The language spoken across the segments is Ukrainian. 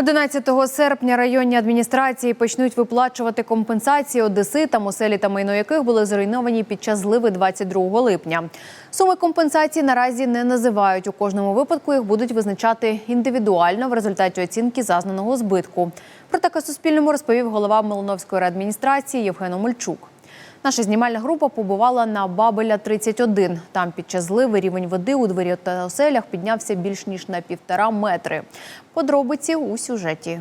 11 серпня районні адміністрації почнуть виплачувати компенсації одеситам, оселі та майно яких були зруйновані під час зливи 22 липня. Суми компенсації наразі не називають. У кожному випадку їх будуть визначати індивідуально в результаті оцінки зазнаного збитку. Про таке Суспільному розповів голова Милоновської адміністрації Євген Омельчук. Наша знімальна група побувала на Бабеля 31. Там під час зливи рівень води у дворі та оселях піднявся більш ніж на півтора метри. Подробиці у сюжеті.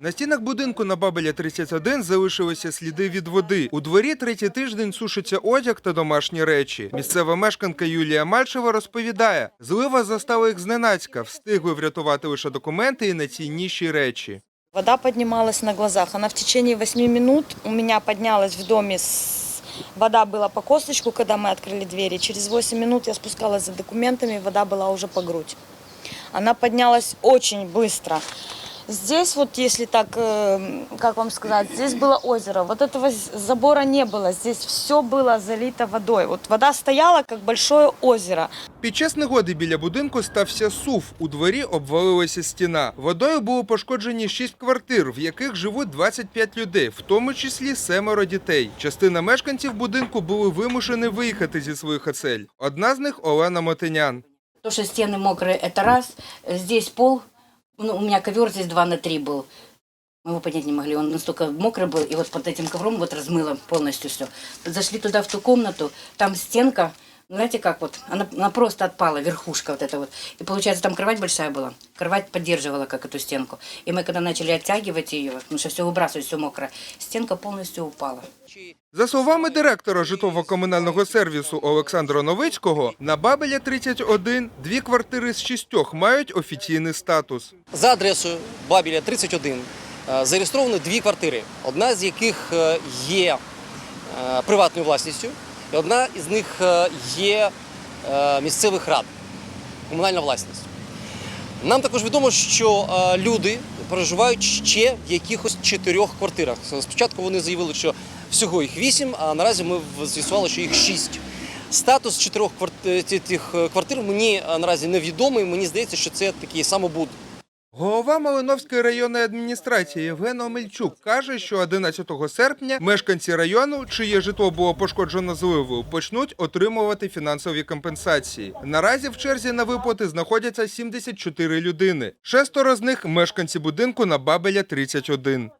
На стінах будинку на Бабеля 31 залишилися сліди від води. У дворі третій тиждень сушиться одяг та домашні речі. Місцева мешканка Юлія Мальчева розповідає, злива застала їх зненацька, встигли врятувати лише документи і найцінніші речі. Вода поднималась на глазах. Она в течение 8 минут у меня поднялась в доме. С... Вода была по косточку, когда мы открыли двери. Через 8 минут я спускалась за документами, вода была уже по грудь. Она поднялась очень быстро. Здесь вот, если так, э, как вам сказать, здесь было озеро. Вот этого з- забора не было. Здесь все было залито водой. Вот вода стояла, как большое озеро. Під час негоди біля будинку стався сув. У дворі обвалилася стіна. Водою було пошкоджені шість квартир, в яких живуть 25 людей, в тому числі семеро дітей. Частина мешканців будинку були вимушені виїхати зі своїх осель. Одна з них Олена Мотинян. То, что стены мокрые, это раз. Здесь пол, ну, у меня ковер здесь 2 на 3 был. Мы его поднять не могли, он настолько мокрый был, и вот под этим ковром вот размыло полностью все. Зашли туда, в ту комнату, там стенка, ну, знаете как вот, она, она просто отпала, верхушка вот эта вот. И получается, там кровать большая была, кровать поддерживала как эту стенку. И мы когда начали оттягивать ее, потому что все выбрасывать, все мокрое, стенка полностью упала. За словами директора житлово-комунального сервісу Олександра Новицького, на Бабеля 31 дві квартири з шістьох мають офіційний статус. За адресою Бабіля 31 е, зареєстровано дві квартири, одна з яких е, є е, приватною власністю, одна із них е, є е, місцевих рад, комунальна власність. Нам також відомо, що е, люди проживають ще в якихось чотирьох квартирах. Спочатку вони заявили, що всього їх вісім, а наразі ми з'ясували, що їх шість. Статус чотирьох квартир мені наразі невідомий. Мені здається, що це такий самобуд. Голова Малиновської районної адміністрації Євген Омельчук каже, що 11 серпня мешканці району, чиє житло було пошкоджено зливою, почнуть отримувати фінансові компенсації. Наразі в черзі на виплати знаходяться 74 людини. Шестеро з них мешканці будинку на Бабеля 31.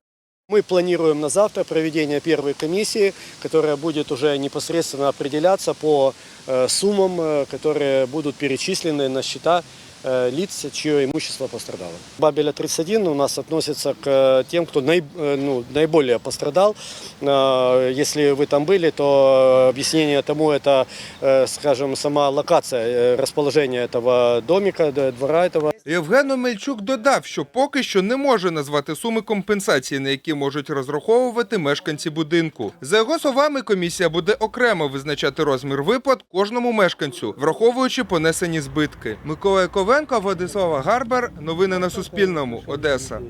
Мы планируем на завтра проведение первой комиссии, которая будет уже непосредственно определяться по э, суммам, э, которые будут перечислены на счета э, лиц, чье имущество пострадало. Бабеля 31 у нас относится к э, тем, кто наиб- э, ну, наиболее пострадал. Э, Если вы там были, то объяснение тому это, э, скажем, сама локация э, расположения этого домика, д- двора этого. Євген Омельчук додав, що поки що не може назвати суми компенсації, на які можуть розраховувати мешканці будинку. За його словами, комісія буде окремо визначати розмір виплат кожному мешканцю, враховуючи понесені збитки. Микола Ковенко, Владислава Гарбар. Новини на Суспільному. Одеса.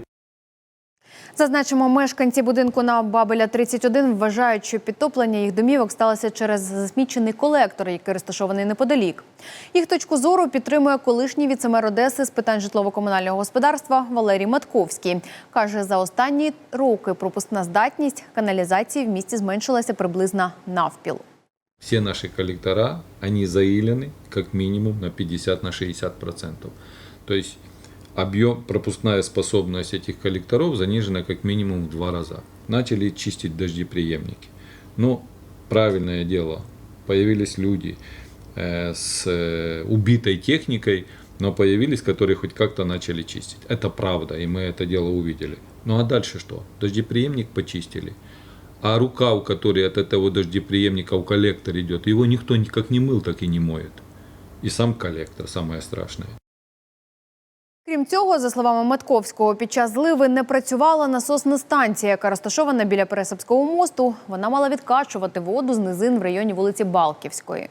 Зазначимо, мешканці будинку на Бабеля 31 вважають, що підтоплення їх домівок сталося через засмічений колектор, який розташований неподалік. Їх точку зору підтримує колишній віцемер Одеси з питань житлово-комунального господарства Валерій Матковський. Каже, за останні роки пропускна здатність каналізації в місті зменшилася приблизно навпіл. все наши коллектора, они заилены как минимум на 50 на 60 процентов. То есть объем, пропускная способность этих коллекторов занижена как минимум в два раза. Начали чистить дождеприемники. Но правильное дело, появились люди э, с э, убитой техникой, но появились, которые хоть как-то начали чистить. Это правда, и мы это дело увидели. Ну а дальше что? Дождеприемник почистили. А рукав, который от этого дождеприемника в коллектор идет, его никто никак не мыл, так и не моет. И сам коллектор самое страшное. Крім цього, за словами Матковського, під час зливи не працювала насосна станція, яка розташована біля Пересипського мосту. Вона мала відкачувати воду з низин в районі вулиці Балківської.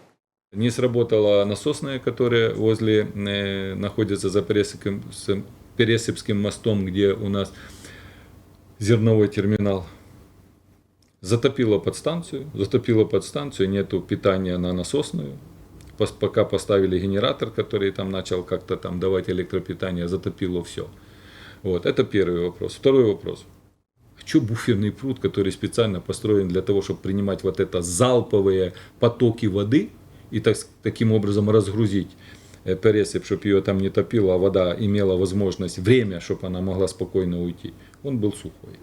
Не сработала насосная, которая возле э, находится за Пересыпским, с Пересыпским мостом, где у нас зерновой терминал. Затопило подстанцию, затопило подстанцию, нету питания на насосную. Пос- Пока поставили генератор, который там начал как-то там давать электропитание, затопило все. Вот, это первый вопрос. Второй вопрос. А что буферный пруд, который специально построен для того, чтобы принимать вот это залповые потоки воды и так, таким образом разгрузить э, пересыпь, чтобы ее там не топило, а вода имела возможность, время, чтобы она могла спокойно уйти, он был сухой.